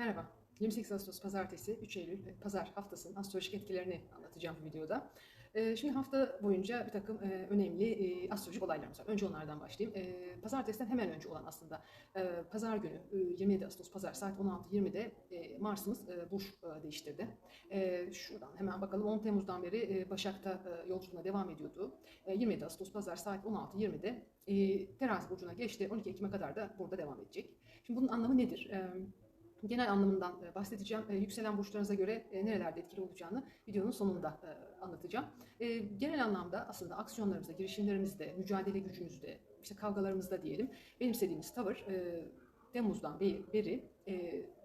Merhaba. 28 Ağustos Pazartesi, 3 Eylül Pazar haftasının astrolojik etkilerini anlatacağım bu videoda. E, Şimdi hafta boyunca bir takım e, önemli e, astrolojik olaylarımız var. Önce onlardan başlayayım. E, Pazartesiden hemen önce olan aslında e, Pazar günü e, 27 Ağustos Pazar saat 16.20'de e, Mars'ımız burç değiştirdi. Şuradan hemen bakalım 10 Temmuz'dan beri Başak'ta yolculuğuna devam ediyordu. E, 27 Ağustos Pazar saat 16.20'de e, Terazi burcuna geçti. 12 Ekim'e kadar da burada devam edecek. Şimdi bunun anlamı nedir? E, Genel anlamından e, bahsedeceğim. E, Yükselen burçlarınıza göre e, nerelerde etkili olacağını videonun sonunda anlatacağım. Genel anlamda aslında aksiyonlarımızda, girişimlerimizde, mücadele gücümüzde, işte kavgalarımızda diyelim benimsediğimiz tavır Temmuz'dan be- beri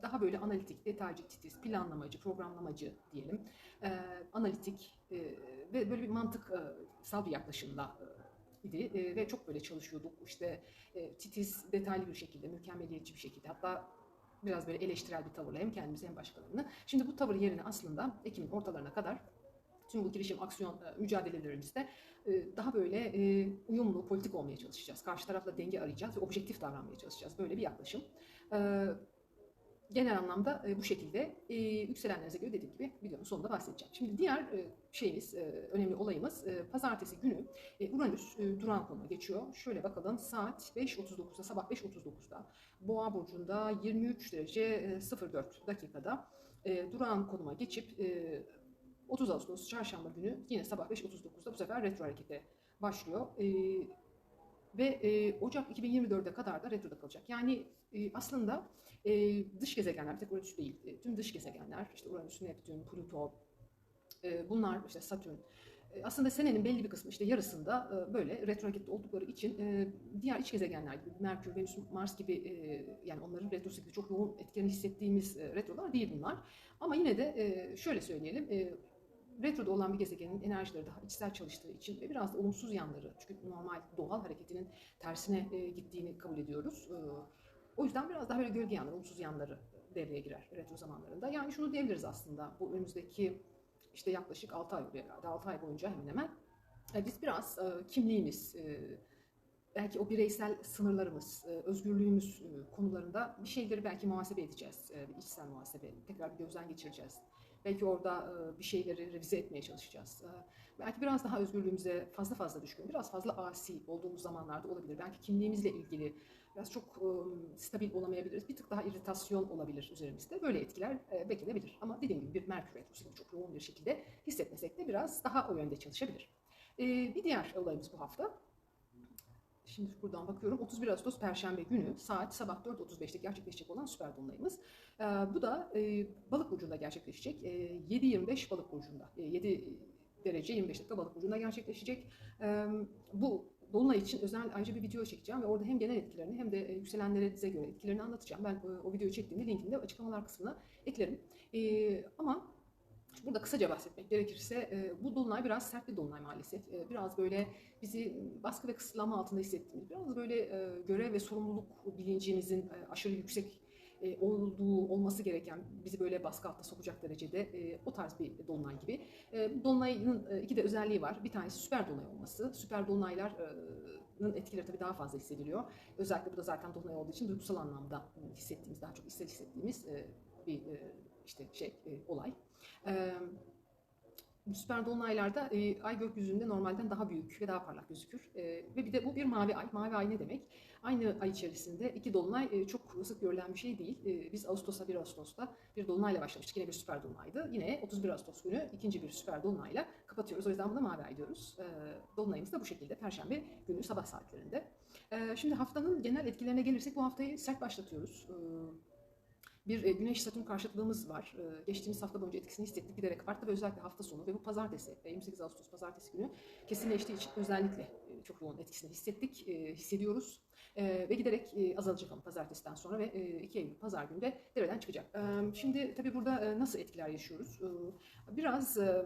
daha böyle analitik, detaycı, titiz, planlamacı, programlamacı diyelim. Analitik ve böyle bir mantıksal bir yaklaşımla idi ve çok böyle çalışıyorduk. İşte titiz, detaylı bir şekilde, mükemmeliyetçi bir şekilde hatta biraz böyle eleştirel bir tavırla hem kendimizi hem başkalarını. Şimdi bu tavır yerine aslında Ekim'in ortalarına kadar tüm bu girişim, aksiyon e, mücadelelerimizde e, daha böyle e, uyumlu, politik olmaya çalışacağız. Karşı tarafla denge arayacağız ve objektif davranmaya çalışacağız. Böyle bir yaklaşım. Genel anlamda e, bu şekilde e, yükselenlerinize göre dediğim gibi videonun sonunda bahsedeceğim. Şimdi diğer e, şeyimiz, e, önemli olayımız e, pazartesi günü e, Uranüs e, duran konuma geçiyor. Şöyle bakalım saat 5.39'da, sabah 5.39'da Boğa burcunda 23 derece e, 04 dakikada e, duran konuma geçip e, 30 Ağustos çarşamba günü yine sabah 5.39'da bu sefer retro harekete başlıyor. E, ve e, Ocak 2024'e kadar da retroda kalacak. Yani e, aslında e, dış gezegenler, bir tek Uranüs değil, e, tüm dış gezegenler, işte Uranüs, Neptün, Plüto, e, bunlar işte Satürn, e, aslında senenin belli bir kısmı işte yarısında e, böyle retrogradde oldukları için e, diğer iç gezegenler gibi Merkür, Venüs, Mars gibi yani onların retrosu gibi çok yoğun etkilerini hissettiğimiz retrolar değil bunlar. Ama yine de şöyle söyleyelim, retroda olan bir gezegenin enerjileri daha içsel çalıştığı için ve biraz da olumsuz yanları çünkü normal doğal hareketinin tersine e, gittiğini kabul ediyoruz. E, o yüzden biraz daha böyle gölge yanları, olumsuz yanları devreye girer retro zamanlarında. Yani şunu diyebiliriz aslında bu önümüzdeki işte yaklaşık 6 ay herhalde. 6 ay boyunca hemen hemen e, biz biraz kimliğimiz, belki o bireysel sınırlarımız, özgürlüğümüz konularında bir şeyleri belki muhasebe edeceğiz. Bir içsel muhasebe, tekrar bir gözden geçireceğiz. Belki orada bir şeyleri revize etmeye çalışacağız. Belki biraz daha özgürlüğümüze fazla fazla düşkün, biraz fazla asi olduğumuz zamanlarda olabilir. Belki kimliğimizle ilgili biraz çok stabil olamayabiliriz. Bir tık daha irritasyon olabilir üzerimizde. Böyle etkiler beklenebilir. Ama dediğim gibi bir Merkür Retrosu gibi çok yoğun bir şekilde hissetmesek de biraz daha o yönde çalışabilir. Bir diğer olayımız bu hafta. Şimdi buradan bakıyorum 31 Ağustos Perşembe günü saat sabah 4.35'te gerçekleşecek olan süper dolunayımız. Ee, bu da e, balık burcunda gerçekleşecek. E, 7.25 balık burcunda. E, 7 derece 25 dakika balık burcunda gerçekleşecek. E, bu dolunay için özel ayrıca bir video çekeceğim ve orada hem genel etkilerini hem de e, yükselenlere göre etkilerini anlatacağım. Ben e, o videoyu çektiğimde linkini de açıklamalar kısmına eklerim. E, ama Burada kısaca bahsetmek gerekirse e, bu dolunay biraz sert bir dolunay maalesef. E, biraz böyle bizi baskı ve kısıtlama altında hissettiğimiz, biraz böyle e, görev ve sorumluluk bilincimizin e, aşırı yüksek e, olduğu, olması gereken, bizi böyle baskı altına sokacak derecede e, o tarz bir dolunay gibi. E, dolunayın e, iki de özelliği var. Bir tanesi süper dolunay olması. Süper dolunayların etkileri tabii daha fazla hissediliyor. Özellikle bu da zaten dolunay olduğu için duygusal anlamda hissettiğimiz, daha çok hissettiğimiz e, bir e, işte şey e, olay. E, süper dolunaylarda e, ay gökyüzünde normalden daha büyük ve daha parlak gözükür. E, ve bir de bu bir mavi ay. Mavi ay ne demek? Aynı ay içerisinde iki dolunay e, çok sık görülen bir şey değil. E, biz Ağustos'ta 1 Ağustos'ta bir dolunayla başlamıştık. Yine bir süper dolunaydı. Yine 31 Ağustos günü ikinci bir süper dolunayla kapatıyoruz. O yüzden buna mavi ay diyoruz. E, dolunayımız da bu şekilde. Perşembe günü sabah saatlerinde. E, şimdi haftanın genel etkilerine gelirsek bu haftayı sert başlatıyoruz. E, bir e, Güneş Satürn karşıtlığımız var. E, Geçtiğimiz hafta boyunca etkisini hissettik giderek arttı ve özellikle hafta sonu ve bu pazartesi e, 28 Ağustos pazartesi günü kesinleştiği için özellikle e, çok yoğun etkisini hissettik, e, hissediyoruz. E, ve giderek e, azalacak ama pazartesiden sonra ve e, 2 Eylül pazar günü de devreden çıkacak. E, şimdi tabii burada e, nasıl etkiler yaşıyoruz? E, biraz e,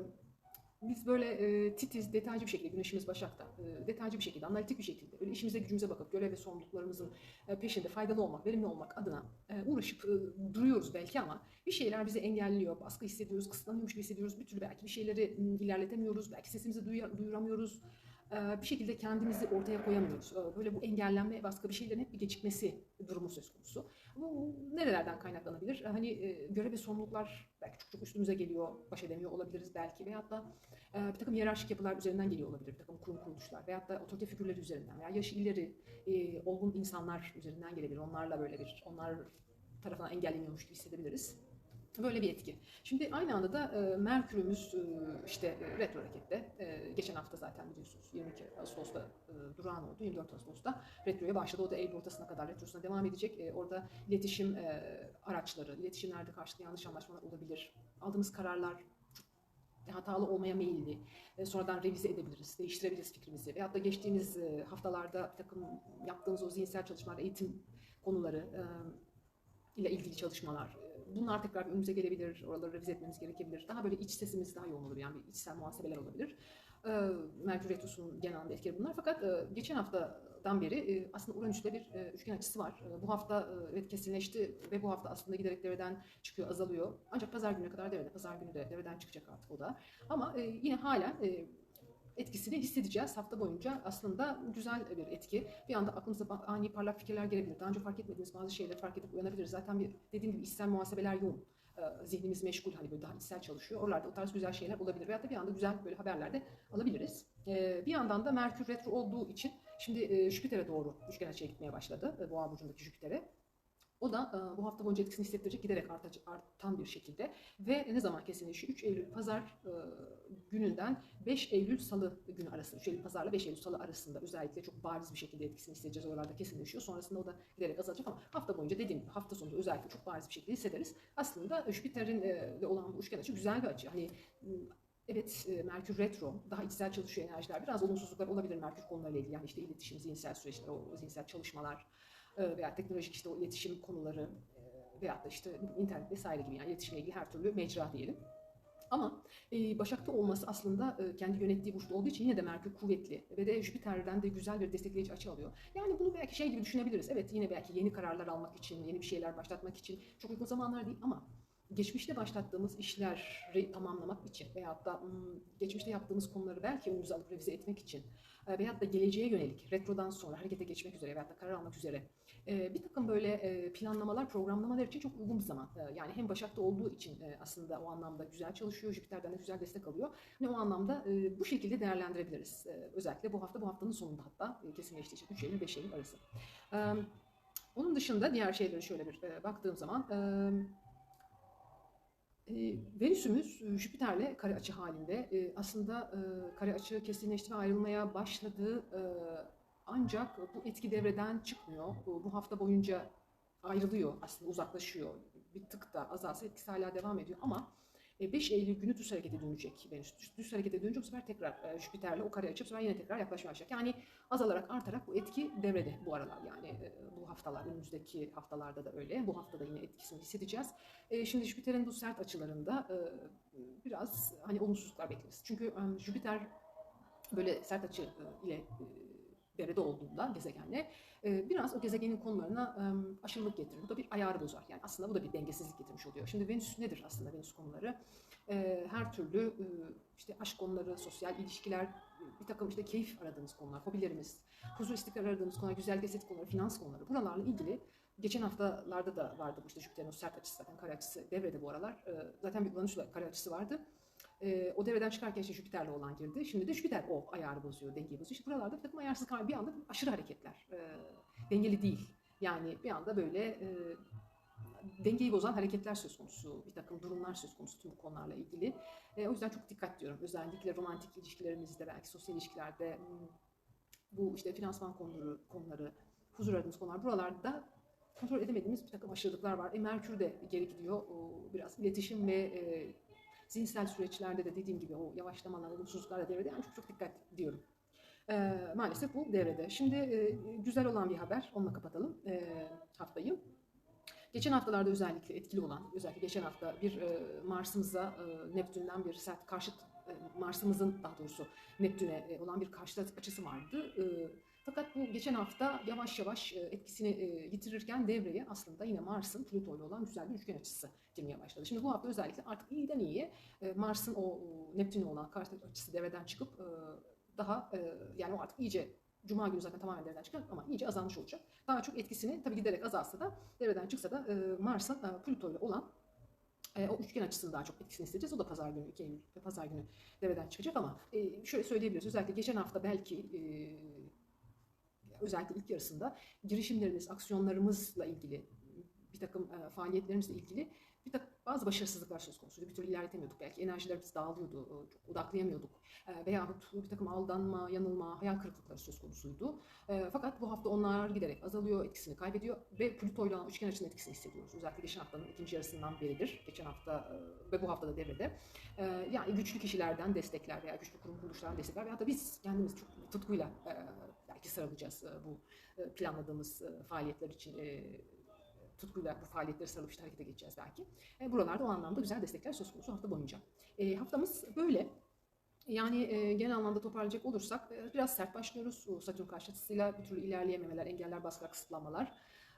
biz böyle e, titiz, detaycı bir şekilde, güneşimiz Başak'ta, e, detaycı bir şekilde, analitik bir şekilde, böyle işimize gücümüze bakıp, görev ve sorumluluklarımızın e, peşinde faydalı olmak, verimli olmak adına e, uğraşıp e, duruyoruz belki ama bir şeyler bizi engelliyor, baskı hissediyoruz, kısıtlanıyormuş gibi hissediyoruz, bir türlü belki bir şeyleri ilerletemiyoruz, belki sesimizi duyuramıyoruz. Bir şekilde kendimizi ortaya koyamıyoruz. Böyle bu engellenme, baskı bir şeylerin hep bir gecikmesi durumu söz konusu. Bu nerelerden kaynaklanabilir? Hani görev ve sorumluluklar belki çok çok üstümüze geliyor, baş edemiyor olabiliriz belki veyahut da bir takım hiyerarşik yapılar üzerinden geliyor olabilir, bir takım kurum kuruluşlar veyahut da otorite figürleri üzerinden veya yaşı ileri olgun insanlar üzerinden gelebilir. Onlarla böyle bir, onlar tarafından engelleniyormuş gibi hissedebiliriz. Böyle bir etki. Şimdi aynı anda da e, Merkür'ümüz e, işte e, retro harekette. E, geçen hafta zaten biliyorsunuz 22 Ağustos'ta e, durağan oldu. 24 Ağustos'ta retroya başladı. O da Eylül ortasına kadar retrosuna devam edecek. E, orada iletişim e, araçları, iletişimlerde karşılıklı yanlış anlaşmalar olabilir. Aldığımız kararlar hatalı olmaya meyilli. E, sonradan revize edebiliriz, değiştirebiliriz fikrimizi. Veyahut da geçtiğimiz e, haftalarda bir takım yaptığımız o zihinsel çalışmalar, eğitim konuları e, ile ilgili çalışmalar. Bunlar tekrar önümüze gelebilir, oraları revize etmemiz gerekebilir. Daha böyle iç sesimiz daha yoğun olur yani bir içsel muhasebeler olabilir. E, Merkür Retrosu'nun genel etkileri bunlar. Fakat e, geçen haftadan beri e, aslında Uranüs'te bir e, üçgen açısı var. E, Bu hafta e, evet kesinleşti ve bu hafta aslında giderek devreden çıkıyor, azalıyor. Ancak pazar gününe kadar devrede, pazar günü de devreden çıkacak artık o da. Ama e, yine hala e, etkisini hissedeceğiz hafta boyunca. Aslında güzel bir etki. Bir anda aklımıza ani parlak fikirler gelebilir. Daha önce fark etmediğimiz bazı şeyleri fark edip uyanabiliriz. Zaten bir dediğim gibi içsel muhasebeler yoğun. Ee, Zihnimiz meşgul hani böyle daha içsel çalışıyor. Oralarda o tarz güzel şeyler olabilir. Veyahut da bir anda güzel böyle haberler de alabiliriz. Ee, Bir yandan da Merkür retro olduğu için şimdi e, Jüpiter'e doğru üçgen açıya gitmeye başladı. e, Boğa burcundaki Jüpiter'e. O da e, bu hafta boyunca etkisini hissettirecek giderek artan bir şekilde ve ne zaman kesinleşiyor? 3 Eylül pazar e, gününden 5 Eylül salı günü arasında, 3 Eylül pazarla 5 Eylül salı arasında özellikle çok bariz bir şekilde etkisini hissedeceğiz. Oralarda kesinleşiyor. Sonrasında o da giderek azalacak ama hafta boyunca dediğim gibi hafta sonunda özellikle çok bariz bir şekilde hissederiz. Aslında Jüpiter'in e, de olan bu üçgen açı güzel bir açı. Hani Evet, Merkür retro, daha içsel çalışıyor enerjiler. Biraz olumsuzluklar olabilir Merkür konularıyla ilgili. Yani işte iletişim, zihinsel süreçler, o zihinsel çalışmalar veya teknolojik işte o iletişim konuları e, veyahut da işte internet vesaire gibi yani iletişimle ilgili her türlü mecra diyelim. Ama e, Başak'ta olması aslında e, kendi yönettiği burçta olduğu için yine de Merkür kuvvetli ve de Jüpiter'den de güzel bir destekleyici açı alıyor. Yani bunu belki şey gibi düşünebiliriz. Evet yine belki yeni kararlar almak için, yeni bir şeyler başlatmak için çok uygun zamanlar değil ama geçmişte başlattığımız işleri tamamlamak için veyahut da hmm, geçmişte yaptığımız konuları belki önümüze alıp revize etmek için e, veyahut da geleceğe yönelik retrodan sonra harekete geçmek üzere veyahut da karar almak üzere e, bir takım böyle e, planlamalar, programlamalar için çok uygun bir zaman. E, Yani hem Başak'ta olduğu için e, aslında o anlamda güzel çalışıyor, Jüpiter'den de güzel destek alıyor. Ve o anlamda e, bu şekilde değerlendirebiliriz. E, Özellikle bu hafta, bu haftanın sonunda hatta kesinleştiği için 3 Eylül 5 Eylül arası. Onun dışında diğer şeyleri şöyle bir baktığım zaman Venüs'ümüz Jüpiter'le kare açı halinde. Aslında kare açı kesinleşti ayrılmaya başladı. E, ancak bu etki devreden çıkmıyor. Bu, hafta boyunca ayrılıyor aslında uzaklaşıyor. Bir tık da azalsa etkisi hala devam ediyor ama e, 5 Eylül günü düz harekete dönecek Venüs. Düz, düz harekete dönünce bu sefer tekrar e, Jüpiter'le o kare açıp sefer yine tekrar yaklaşmaya başlayacak. Yani azalarak artarak bu etki devrede bu aralar yani e, bu haftalar önümüzdeki haftalarda da öyle. Bu haftada yine etkisini hissedeceğiz. E, şimdi Jüpiter'in bu sert açılarında e, biraz hani olumsuzluklar bekleriz. Çünkü e, Jüpiter böyle sert açı e, ile e, devrede olduğunda gezegenle e, biraz o gezegenin konularına e, aşırılık getirir. Bu da bir ayarı bozar. Yani aslında bu da bir dengesizlik getirmiş oluyor. Şimdi Venüs nedir aslında Venüs konuları? E, her türlü e, işte aşk konuları, sosyal ilişkiler, bir takım işte keyif aradığımız konular, hobilerimiz, huzur istikrar aradığımız konular, güzellik estetik konuları, finans konuları. Buralarla ilgili geçen haftalarda da vardı bu işte Jüpiter'in o sert açısı zaten kare açısı devrede bu aralar. E, zaten bir Uranüs'le kare açısı vardı. E, o devreden çıkarken işte Jüpiter'le olan girdi. Şimdi de Jüpiter o ayarı bozuyor, dengeyi bozuyor. İşte buralarda bir takım ayarsız bir anda aşırı hareketler. E, dengeli değil. Yani bir anda böyle e, dengeyi bozan hareketler söz konusu, bir takım durumlar söz konusu tüm bu konularla ilgili. E, o yüzden çok dikkat diyorum. Özellikle romantik ilişkilerimizde, belki sosyal ilişkilerde hmm, bu işte finansman konuları, konuları huzur aradığımız konular buralarda kontrol edemediğimiz bir takım aşırılıklar var. E, Merkür de geri gidiyor. O, biraz iletişim ve e, zihinsel süreçlerde de dediğim gibi o yavaşlamalar, olumsuzluklar devrede. Yani çok çok dikkat diyorum. E, maalesef bu devrede. Şimdi e, güzel olan bir haber, onunla kapatalım e, haftayı. Geçen haftalarda özellikle etkili olan, özellikle geçen hafta bir e, Mars'ımıza e, Neptün'den bir sert karşıt, e, Mars'ımızın daha doğrusu Neptün'e e, olan bir karşıt açısı vardı. E, fakat bu geçen hafta yavaş yavaş e, etkisini e, yitirirken devreye aslında yine Mars'ın Plüto ile olan güzel bir üçgen açısı girmeye başladı. Şimdi bu hafta özellikle artık iyiden iyiye e, Mars'ın o Neptün'e olan karşıt açısı devreden çıkıp daha yani o artık iyice Cuma günü zaten tamamen devreden çıkacak ama iyice azalmış olacak. Daha çok etkisini tabii giderek azalsa da devreden çıksa da Mars'ın Plüto ile olan o üçgen açısını daha çok etkisini hissedeceğiz. O da pazar günü, 2 Eylül pazar günü devreden çıkacak ama şöyle söyleyebiliriz. Özellikle geçen hafta belki özellikle ilk yarısında girişimlerimiz, aksiyonlarımızla ilgili bir takım e, faaliyetlerimizle ilgili bir takım bazı başarısızlıklar söz konusuydu. Bir türlü ilerletemiyorduk. Belki enerjilerimiz dağılıyordu, e, çok odaklayamıyorduk. E, veyahut bir takım aldanma, yanılma, hayal kırıklıkları söz konusuydu. E, fakat bu hafta onlar giderek azalıyor, etkisini kaybediyor ve Plüto ile üçgen açının etkisini hissediyoruz. Özellikle geçen haftanın ikinci yarısından beridir. Geçen hafta e, ve bu hafta da devrede. E, yani güçlü kişilerden destekler veya güçlü kurum kuruluşlardan destekler veya da biz kendimiz çok tutkuyla e, belki sarılacağız e, bu e, planladığımız e, faaliyetler için tutkuyla bu faaliyetleri sarılıp işte harekete geçeceğiz belki. Buralarda o anlamda güzel destekler söz konusu hafta boyunca. Haftamız böyle. Yani e, genel anlamda toparlayacak olursak e, biraz sert başlıyoruz. O Satürn karşıtısıyla bir türlü ilerleyememeler, engeller, baskılar, kısıtlamalar.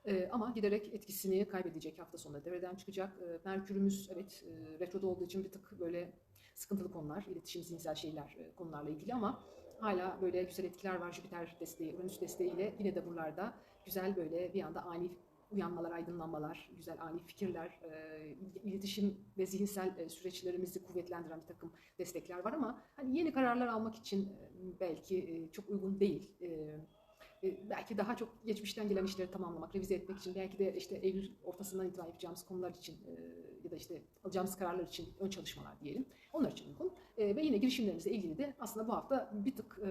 E, ama giderek etkisini kaybedecek hafta sonunda devreden çıkacak. E, Merkürümüz evet e, retroda olduğu için bir tık böyle sıkıntılı konular, iletişim, zihinsel şeyler e, konularla ilgili ama hala böyle güzel etkiler var. Jüpiter desteği, Uranüs desteğiyle yine de buralarda güzel böyle bir anda ani uyanmalar, aydınlanmalar, güzel ani fikirler, e, iletişim ve zihinsel e, süreçlerimizi kuvvetlendiren bir takım destekler var ama hani yeni kararlar almak için e, belki çok uygun değil. Belki daha çok geçmişten gelen işleri tamamlamak, revize etmek için, belki de işte Eylül ortasından itibaren yapacağımız konular için ya da işte alacağımız kararlar için ön çalışmalar diyelim. Onlar için uygun. E, ve yine girişimlerimizle ilgili de aslında bu hafta bir tık e,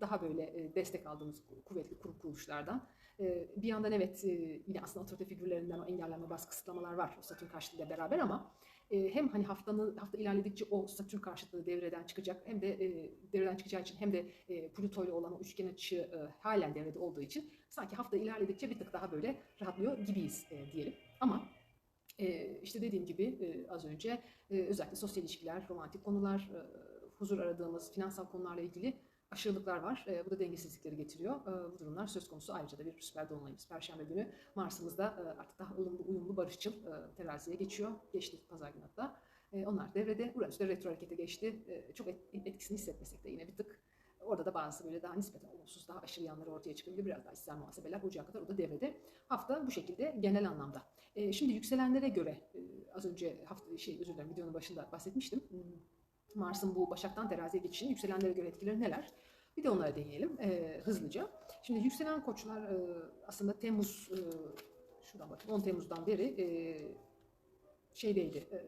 daha böyle e, destek aldığımız kuvvetli kurum kuruluşlardan ee, bir yandan evet e, yine aslında otorite figürlerinden o engellenme baskı kısıtlamalar var o Satürn karşıtıyla beraber ama e, hem hani haftanın hafta ilerledikçe o Satürn karşıtlığı devreden çıkacak hem de e, devreden çıkacağı için hem de Plüto ile olan o üçgen açı halen devrede olduğu için sanki hafta ilerledikçe bir tık daha böyle rahatlıyor gibiyiz diyelim. Ama işte dediğim gibi az önce özellikle sosyal ilişkiler, romantik konular, huzur aradığımız finansal konularla ilgili aşırılıklar var. E, bu da dengesizlikleri getiriyor. E, bu durumlar söz konusu. Ayrıca da bir süper dolunayımız. Perşembe günü Mars'ımız da e, artık daha ılımlı, uyumlu, barışçıl e, teraziye geçiyor. Geçti pazar günü hatta. E, onlar devrede. Uranüs de retro harekete geçti. E, çok et, etkisini hissetmesek de yine bir tık Orada da bazı böyle daha nispeten olumsuz, daha aşırı yanları ortaya çıkabilir. Biraz daha içsel muhasebeler Burcu'ya kadar o da devrede. Hafta bu şekilde genel anlamda. E, şimdi yükselenlere göre, e, az önce hafta şey özür dilerim videonun başında bahsetmiştim. Hmm Mars'ın bu Başak'tan teraziye geçişinin yükselenlere göre etkileri neler? Bir de onlara değinelim e, hızlıca. Şimdi yükselen koçlar e, aslında Temmuz, e, şuradan bakın 10 Temmuz'dan beri e, şeydeydi, e,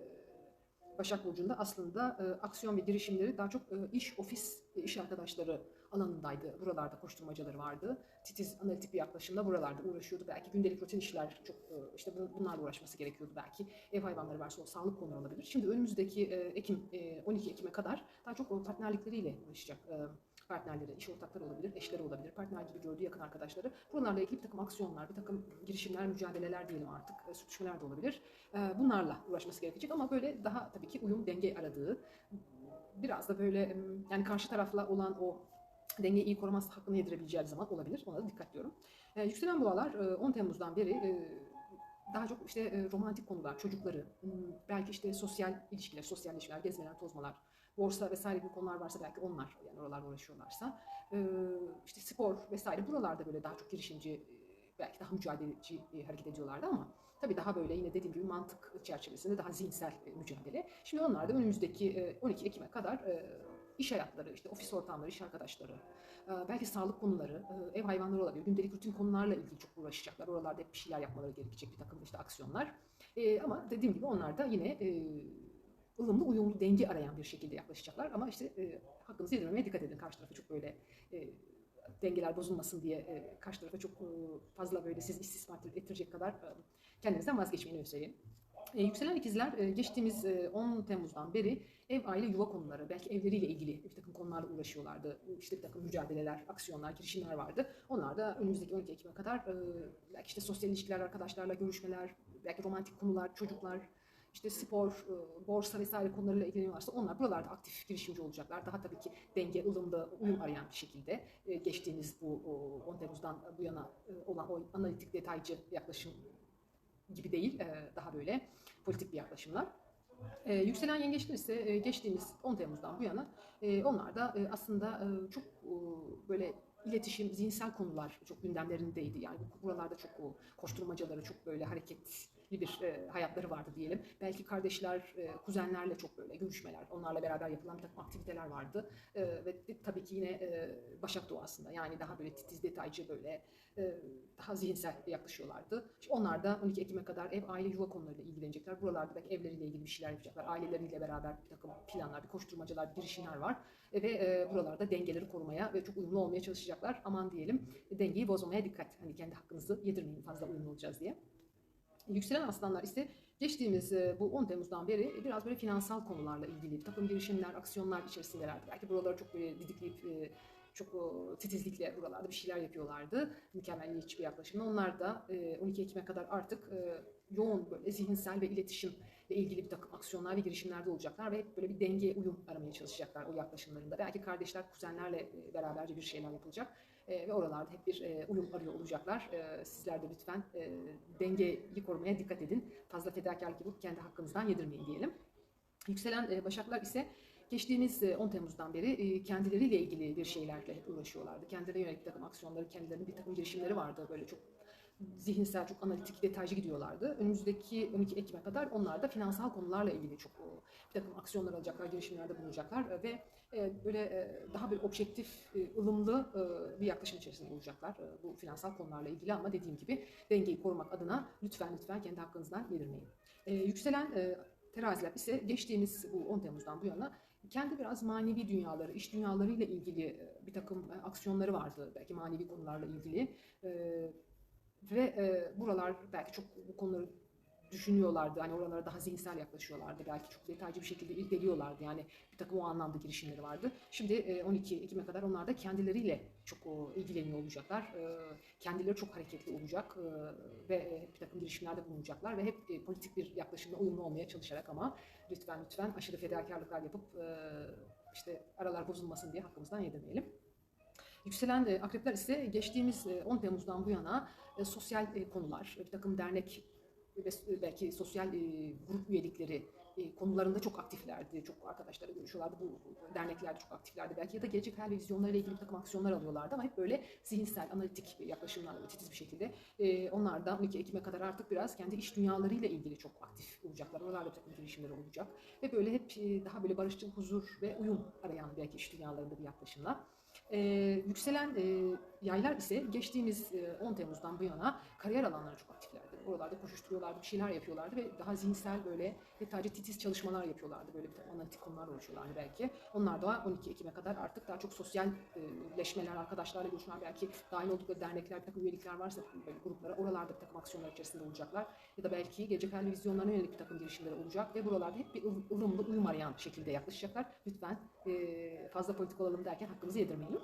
Başak Burcu'nda aslında e, aksiyon ve girişimleri daha çok e, iş, ofis, e, iş arkadaşları alanındaydı. Buralarda koşturmacaları vardı. Titiz analitik bir yaklaşımda buralarda uğraşıyordu. Belki gündelik rutin işler çok e, işte bunlarla uğraşması gerekiyordu belki. Ev hayvanları varsa o sağlık konuları olabilir. Şimdi önümüzdeki e, Ekim 12 Ekim'e kadar daha çok partnerlikleriyle uğraşacak partnerleri, iş ortakları olabilir, eşleri olabilir, partner gibi gördüğü yakın arkadaşları. Buralarla ilgili bir takım aksiyonlar, bir takım girişimler, mücadeleler diyelim artık, sürtüşmeler de olabilir. Bunlarla uğraşması gerekecek ama böyle daha tabii ki uyum, denge aradığı, biraz da böyle yani karşı tarafla olan o dengeyi iyi koruması hakkını yedirebileceği zaman olabilir. Ona da dikkat diyorum. E, yükselen boğalar e, 10 Temmuz'dan beri e, daha çok işte e, romantik konular, çocukları, belki işte sosyal ilişkiler, sosyalleşmeler, gezmeler, tozmalar, borsa vesaire gibi konular varsa belki onlar yani oralarda uğraşıyorlarsa e, işte spor vesaire buralarda böyle daha çok girişimci belki daha mücadeleci hareket ediyorlardı ama tabii daha böyle yine dediğim gibi mantık çerçevesinde daha zihinsel mücadele. Şimdi onlar da önümüzdeki 12 Ekim'e kadar iş hayatları, işte ofis ortamları, iş arkadaşları, belki sağlık konuları, ev hayvanları olabilir. Gündelik rutin konularla ilgili çok uğraşacaklar. Oralarda hep bir şeyler yapmaları gerekecek bir takım işte aksiyonlar. Ama dediğim gibi onlar da yine ılımlı, uyumlu, denge arayan bir şekilde yaklaşacaklar. Ama işte hakkınızı yedirmemeye dikkat edin. Karşı tarafı çok böyle dengeler bozulmasın diye karşı tarafa çok fazla böyle siz istismar ettirecek kadar kendinizden vazgeçmeyin öyle söyleyeyim. E, yükselen ikizler e, geçtiğimiz e, 10 Temmuz'dan beri ev, aile, yuva konuları, belki evleriyle ilgili bir takım konularla uğraşıyorlardı. İşte bir takım mücadeleler, aksiyonlar, girişimler vardı. Onlar da önümüzdeki 12 Ekim'e kadar e, belki işte sosyal ilişkiler, arkadaşlarla görüşmeler, belki romantik konular, çocuklar, işte spor, e, borsa vesaire konularıyla ilgileniyorlarsa onlar buralarda aktif girişimci olacaklar. Daha tabii ki denge, ılımda uyum arayan bir şekilde e, geçtiğimiz bu 10 Temmuz'dan bu yana e, olan o analitik detaycı yaklaşım gibi değil, daha böyle politik bir yaklaşımlar. Ee, yükselen yengeçler ise e, geçtiğimiz 10 Temmuz'dan bu yana e, onlar da e, aslında e, çok e, böyle iletişim, zihinsel konular çok gündemlerindeydi. Yani bu- buralarda çok o koşturmacaları, çok böyle hareketli bir e, hayatları vardı diyelim. Belki kardeşler, e, kuzenlerle çok böyle görüşmeler, onlarla beraber yapılan bir takım aktiviteler vardı. E, ve tabii ki yine e, Başak doğasında yani daha böyle titiz, detaycı böyle e, daha zihinsel yaklaşıyorlardı. İşte onlar da 12 Ekim'e kadar ev, aile, yuva konularıyla ilgilenecekler. Buralarda belki evleriyle ilgili bir şeyler yapacaklar. Aileleriyle beraber bir takım planlar, bir koşturmacalar, bir girişimler var. E, ve e, buralarda dengeleri korumaya ve çok uyumlu olmaya çalışacaklar. Aman diyelim dengeyi bozmamaya dikkat. Hani kendi hakkınızı yedirmeyin fazla uyumlu olacağız diye. Yükselen aslanlar ise geçtiğimiz e, bu 10 Temmuz'dan beri biraz böyle finansal konularla ilgili takım girişimler, aksiyonlar içerisindelerdi. Belki buraları çok böyle didikleyip e, çok e, titizlikle buralarda bir şeyler yapıyorlardı. Mükemmelliyetçi bir yaklaşımla. Onlar da e, 12 Ekim'e kadar artık e, yoğun böyle zihinsel ve iletişimle ilgili bir takım aksiyonlar ve girişimlerde olacaklar ve hep böyle bir denge, uyum aramaya çalışacaklar o yaklaşımlarında. Belki kardeşler, kuzenlerle e, beraberce bir şeyler yapılacak. E, ve oralarda hep bir e, uyum arıyor olacaklar. E, sizler de lütfen e, dengeyi korumaya dikkat edin. Fazla fedakarlık yapıp kendi hakkınızdan yedirmeyin diyelim. Yükselen başaklar ise geçtiğimiz e, 10 Temmuz'dan beri kendileriyle ilgili bir şeylerle uğraşıyorlardı. Kendilerine yönelik bir takım aksiyonları, kendilerinin bir takım girişimleri vardı. Böyle çok zihinsel, çok analitik, detaycı gidiyorlardı. Önümüzdeki 12 Ekim'e kadar onlar da finansal konularla ilgili çok bir takım aksiyonlar alacaklar, girişimlerde bulunacaklar ve böyle e, daha bir objektif, e, ılımlı e, bir yaklaşım içerisinde olacaklar e, bu finansal konularla ilgili ama dediğim gibi dengeyi korumak adına lütfen lütfen kendi hakkınızdan yedirmeyin. E, yükselen e, teraziler ise geçtiğimiz bu 10 Temmuz'dan bu yana kendi biraz manevi dünyaları, iş dünyalarıyla ilgili e, bir takım e, aksiyonları vardı. Belki manevi konularla ilgili. E, ve e, buralar belki çok bu konuları düşünüyorlardı. Hani oralara daha zihinsel yaklaşıyorlardı. Belki çok detaycı bir şekilde irdeliyorlardı. Yani bir takım o anlamda girişimleri vardı. Şimdi e, 12 Ekim'e kadar onlar da kendileriyle çok ilgileniyor olacaklar. E, kendileri çok hareketli olacak e, ve e, bir takım girişimlerde bulunacaklar ve hep e, politik bir yaklaşımla uyumlu olmaya çalışarak ama lütfen lütfen aşırı fedakarlıklar yapıp e, işte aralar bozulmasın diye hakkımızdan yedirmeyelim. Yükselen e, akrepler ise geçtiğimiz e, 10 Temmuz'dan bu yana e, sosyal e, konular, bir takım dernek ve belki sosyal e, grup üyelikleri e, konularında çok aktiflerdi. Çok arkadaşlarla görüşüyorlardı. Bu derneklerde çok aktiflerdi belki ya da gelecek hayal ve vizyonlarıyla ilgili bir takım aksiyonlar alıyorlardı ama hep böyle zihinsel, analitik yaklaşımlarla titiz bir şekilde e, onlar da 12 Ekim'e kadar artık biraz kendi iş dünyalarıyla ilgili çok aktif olacaklar. Oralarda bir takım girişimleri olacak ve böyle hep e, daha böyle barışçıl, huzur ve uyum arayan belki iş dünyalarında bir yaklaşımla. Ee, yükselen e, yaylar ise geçtiğimiz e, 10 Temmuz'dan bu yana kariyer alanları çok aktiflerdi. Oralarda koşuşturuyorlardı, bir şeyler yapıyorlardı ve daha zihinsel böyle detaycı titiz çalışmalar yapıyorlardı. Böyle bir analitik konularla uğraşıyorlardı belki. Onlar da 12 Ekim'e kadar artık daha çok sosyalleşmeler, arkadaşlarla görüşmeler, belki dahil oldukları dernekler, bir takım üyelikler varsa böyle gruplara oralarda bir takım aksiyonlar içerisinde olacaklar. Ya da belki gelecek hayal vizyonlarına yönelik bir takım girişimleri olacak ve buralarda hep bir ıl- ılımlı, uyum arayan şekilde yaklaşacaklar. Lütfen e, fazla politik olalım derken hakkımızı yedirmeyin.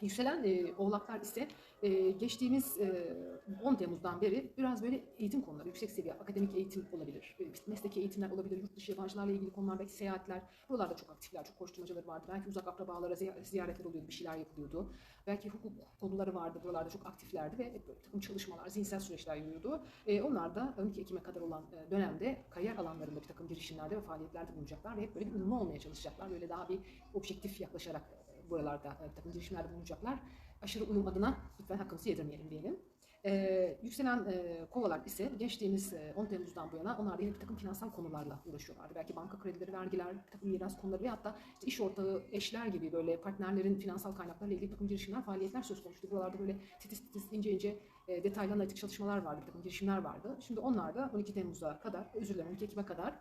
Yükselen e, oğlaklar ise e, geçtiğimiz e, 10 Temmuz'dan beri biraz böyle eğitim konuları, yüksek seviye, akademik eğitim olabilir, e, mesleki eğitimler olabilir, yurt dışı yabancılarla ilgili konular, belki seyahatler. Buralarda çok aktifler, çok koşturmacaları vardı. Belki uzak akrabalara ziy- ziyaretler oluyordu, bir şeyler yapılıyordu. Belki hukuk konuları vardı, buralarda çok aktiflerdi ve hep böyle takım çalışmalar, zihinsel süreçler yürüyordu. E, onlar da 12 Ekim'e kadar olan e, dönemde kariyer alanlarında bir takım girişimlerde ve faaliyetlerde bulunacaklar ve hep böyle bir uyumlu olmaya çalışacaklar. Böyle daha bir objektif yaklaşarak buralarda e, takım girişimlerde bulunacaklar. Aşırı uyum adına lütfen hakkımızı yedirmeyelim diyelim. Ee, yükselen e, kovalar ise geçtiğimiz e, 10 Temmuz'dan bu yana onlar da yine bir takım finansal konularla uğraşıyorlardı. Belki banka kredileri, vergiler, bir takım miras konuları ve hatta işte iş ortağı, eşler gibi böyle partnerlerin finansal kaynaklarla ilgili bir takım girişimler, faaliyetler söz konusuydu. Buralarda böyle titiz titiz, ince ince e, detaylı analitik çalışmalar vardı, bir takım girişimler vardı. Şimdi onlar da 12 Temmuz'a kadar, özür dilerim 12 Ekim'e kadar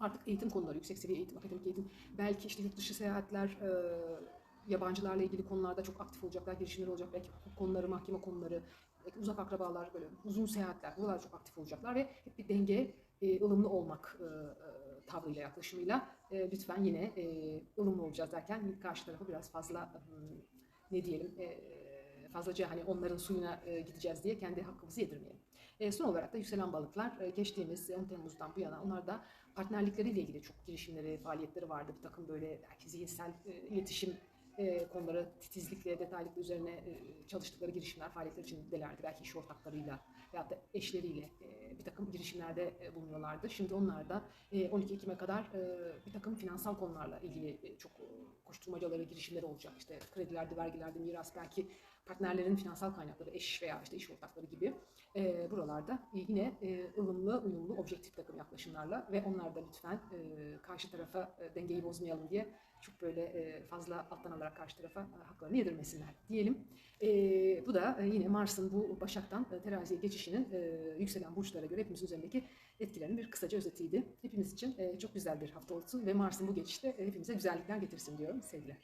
artık eğitim konuları, yüksek seviye eğitim, akademik eğitim, belki işte yurt dışı seyahatler, e, yabancılarla ilgili konularda çok aktif olacaklar, girişimler olacak. Belki hukuk konuları, mahkeme konuları, belki uzak akrabalar, böyle uzun seyahatler, buralar çok aktif olacaklar ve hep bir denge, e, ılımlı olmak e, e, tavrıyla, yaklaşımıyla e, lütfen yine e, ılımlı olacağız derken karşı tarafa biraz fazla hmm, ne diyelim e, fazlaca hani onların suyuna e, gideceğiz diye kendi hakkımızı yedirmeyelim. E, son olarak da yükselen balıklar e, geçtiğimiz 10 Temmuz'dan bu yana onlar da partnerlikleriyle ilgili çok girişimleri, faaliyetleri vardı. Bir takım böyle belki zihinsel e, iletişim e, konuları titizlikle, detaylıkla üzerine e, çalıştıkları girişimler, faaliyetler içindelerdi. Belki iş ortaklarıyla veyahut da eşleriyle e, bir takım girişimlerde e, bulunuyorlardı. Şimdi onlar da e, 12 Ekim'e kadar e, bir takım finansal konularla ilgili e, çok e, koşturmacaları, girişimleri olacak. İşte kredilerde, vergilerde, miras, belki partnerlerin finansal kaynakları, eş veya işte iş ortakları gibi e, buralarda e, yine e, ılımlı, uyumlu, objektif takım yaklaşımlarla ve onlar da lütfen e, karşı tarafa e, dengeyi bozmayalım diye çok böyle e, fazla alttan alarak karşı tarafa e, haklarını yedirmesinler diyelim. E, bu da e, yine Mars'ın bu Başak'tan e, teraziye geçişinin e, yükselen burçlara göre hepimizin üzerindeki etkilerinin bir kısaca özetiydi. Hepimiz için e, çok güzel bir hafta olsun ve Mars'ın bu geçişte e, hepimize güzellikler getirsin diyorum sevgiler.